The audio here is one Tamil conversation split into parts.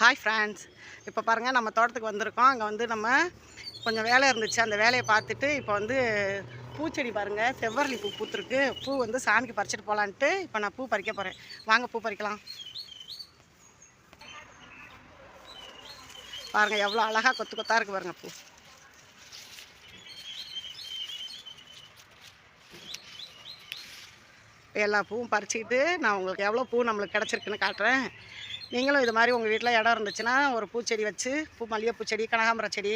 ஹாய் ஃப்ரெண்ட்ஸ் இப்போ பாருங்கள் நம்ம தோட்டத்துக்கு வந்திருக்கோம். அங்கே வந்து நம்ம கொஞ்சம் வேலை இருந்துச்சு. அந்த வேலையை பார்த்துட்டு இப்போ வந்து பூச்செடி பாருங்கள் செவ்வரளி பூ பூத்துருக்கு. பூ வந்து சாமிக்கு பறிச்சிட்டு போகலான்ட்டு இப்போ நான் பூ பறிக்க போகிறேன் வாங்க பூ பறிக்கலாம். பாருங்கள் எவ்வளோ அழகாக கொத்து கொத்தாக இருக்குது பாருங்கள் பூ. எல்லா பூவும் பறிச்சுக்கிட்டு நான் உங்களுக்கு எவ்வளோ பூ நம்மளுக்கு கிடச்சிருக்குன்னு காட்டுறேன். நீங்களும் இது மாதிரி உங்கள் வீட்டில் இடம் இருந்துச்சுன்னா ஒரு பூச்செடி வச்சு பூ மல்லிகைப்பூ செடி கனகாம்பர செடி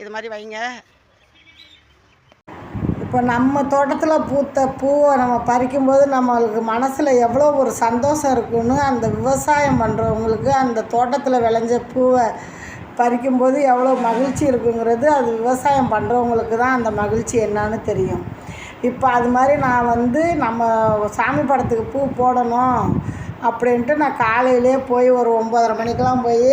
இது மாதிரி வைங்க. இப்போ நம்ம தோட்டத்தில் பூத்த பூவை நம்ம பறிக்கும்போது நம்மளுக்கு மனசில் எவ்வளோ ஒரு சந்தோஷம் இருக்குன்னு அந்த விவசாயம் பண்ணுறவங்களுக்கு அந்த தோட்டத்தில் விளைஞ்ச பூவை பறிக்கும்போது எவ்வளோ மகிழ்ச்சி இருக்குங்கிறது அது விவசாயம் பண்ணுறவங்களுக்கு தான் அந்த மகிழ்ச்சி என்னன்னு தெரியும். இப்போ அது மாதிரி நான் வந்து நம்ம சாமி படத்துக்கு பூ போடணும். அப்படின்ட்டு நான் காலையிலே போய் ஒரு ஒம்பதரை மணிக்கெலாம் போய்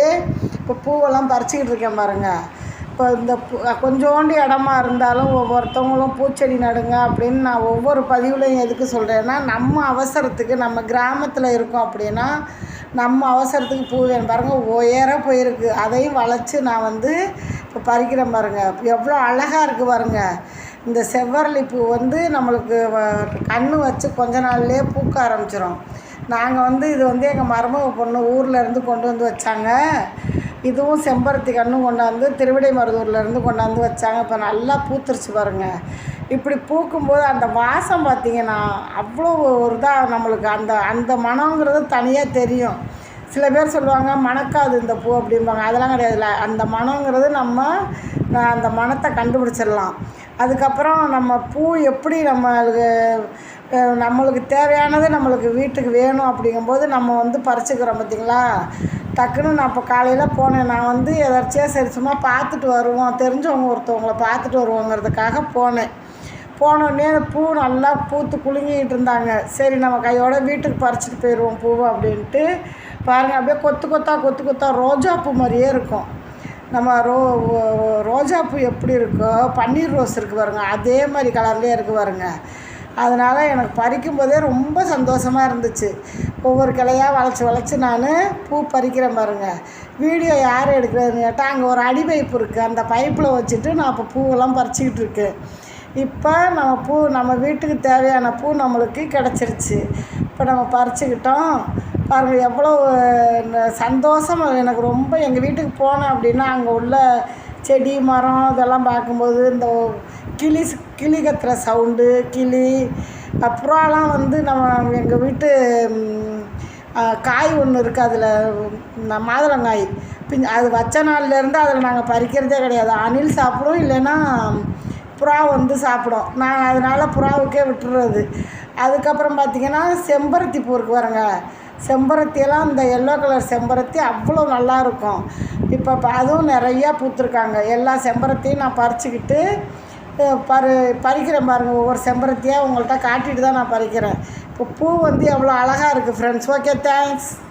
இப்போ பூவெல்லாம் பறிச்சுக்கிட்டு இருக்கேன் பாருங்கள் இப்போ இந்த பூ கொஞ்சோண்டு இடமா இருந்தாலும் ஒவ்வொருத்தவங்களும் பூச்செடி நடுங்க அப்படின்னு நான் ஒவ்வொரு பதிவுலையும் எதுக்கு சொல்கிறேன்னா நம்ம அவசரத்துக்கு நம்ம கிராமத்தில் இருக்கோம் அப்படின்னா நம்ம அவசரத்துக்கு பூ வேணும். பாருங்கள் உயர போயிருக்கு. அதையும் வளைச்சி நான் வந்து இப்போ பறிக்கிறேன் பாருங்கள் எவ்வளோ அழகாக இருக்குது பாருங்கள் இந்த செவ்வரளி பூ வந்து நம்மளுக்கு வ- கண்ணு வச்சு கொஞ்ச நாள்லேயே பூக்க ஆரம்பிச்சிடும் நாங்கள் வந்து இது வந்து எங்கள் மருமக பொண்ணு ஊரில் இருந்து கொண்டு வந்து வச்சாங்க. இதுவும் செம்பருத்தி கண்ணும் கொண்டாந்து திருவிடை மருதூர்லேருந்து கொண்டாந்து வச்சாங்க. இப்போ நல்லா பூத்துருச்சு பாருங்கள் இப்படி பூக்கும்போது அந்த வாசம் பார்த்தீங்கன்னா அவ்வளோ ஒரு இதாக நம்மளுக்கு அந்த அந்த மனங்கிறது தனியாக தெரியும். சில பேர் சொல்லுவாங்க மணக்காது இந்த பூ அப்படிம்பாங்க. அதெல்லாம் கிடையாதுல அந்த மனங்கிறது நம்ம நான் அந்த மனத்தை கண்டுபிடிச்சிடலாம். அதுக்கப்புறம் நம்ம பூ எப்படி நம்மளுக்கு நம்மளுக்கு தேவையானது நம்மளுக்கு வீட்டுக்கு வேணும் அப்படிங்கும்போது நம்ம வந்து பறிச்சுக்கிறோம் பார்த்தீங்களா டக்குன்னு நான் இப்போ காலையில் போனேன். நான் வந்து எதாச்சியாக சரி சும்மா பார்த்துட்டு வருவோம். தெரிஞ்சவங்க ஒருத்தவங்கள பார்த்துட்டு வருவோங்கிறதுக்காக போனேன். போனோடனே பூ நல்லா பூத்து குலுங்கிட்டு இருந்தாங்க. சரி நம்ம கையோட வீட்டுக்கு பறிச்சிட்டு போயிடுவோம் பூவை அப்படின்ட்டு. பாருங்கள் அப்படியே கொத்து கொத்தா கொத்து கொத்தா ரோஜா பூ மாதிரியே இருக்கும். நம்ம ரோ ரோஜா பூ எப்படி இருக்கோ பன்னீர் ரோஸ் இருக்குது பாருங்க அதே மாதிரி கலர்லேயே இருக்குது பாருங்க. அதனால் எனக்கு பறிக்கும் போதே ரொம்ப சந்தோஷமாக இருந்துச்சு. ஒவ்வொரு கிளையாக வளைச்சி வளைச்சி நான் பூ பறிக்கிறேன் பாருங்க. வீடியோ யார் எடுக்கிறதுன்னு கேட்டால் அங்கே ஒரு அடி பைப்பு இருக்குது அந்த பைப்பில் வச்சுட்டு நான் இப்போ பூவெல்லாம் பறிச்சிக்கிட்டு இருக்கேன். இப்போ நம்ம பூ நம்ம வீட்டுக்கு தேவையான பூ நம்மளுக்கு கிடச்சிருச்சு. இப்போ நம்ம பறிச்சுக்கிட்டோம். பாருங்கள் எவ்வளோ சந்தோஷம். எனக்கு ரொம்ப எங்கள் வீட்டுக்கு போனேன் அப்படின்னா அங்கே உள்ள செடி மரம் இதெல்லாம் பார்க்கும்போது இந்த கிளி கிளி கத்துற சவுண்டு கிளி. அப்புறம்லாம் வந்து நம்ம எங்கள் வீட்டு காய் ஒன்று இருக்குது அதில் மாதுளங்காய். பின் அது வச்ச நாள்லேருந்து அதில் நாங்கள் பறிக்கிறதே கிடையாது. அணில் சாப்பிடும் இல்லைன்னா புறா வந்து சாப்பிடும். நான் அதனால் புறாவுக்கே விட்டுறது. அதுக்கப்புறம் பார்த்திங்கன்னா செம்பருத்தி பூ இருக்கு செம்பருத்தியெல்லாம் இந்த எல்லோ கலர் செம்பருத்தி அவ்வளோ நல்லாயிருக்கும். இப்போ ப- அதுவும் நிறையா பூத்துருக்காங்க. எல்லா செம்பருத்தியும் நான் பறிச்சுக்கிட்டு பரு பறிக்கிறேன் பாருங்கள் ஒவ்வொரு செம்பருத்தியாக உங்கள்கிட்ட காட்டிட்டு தான் நான் பறிக்கிறேன். இப்போ பூ வந்து எவ்வளோ அழகாக இருக்குது ஃப்ரெண்ட்ஸ் ஓகே தேங்க்ஸ்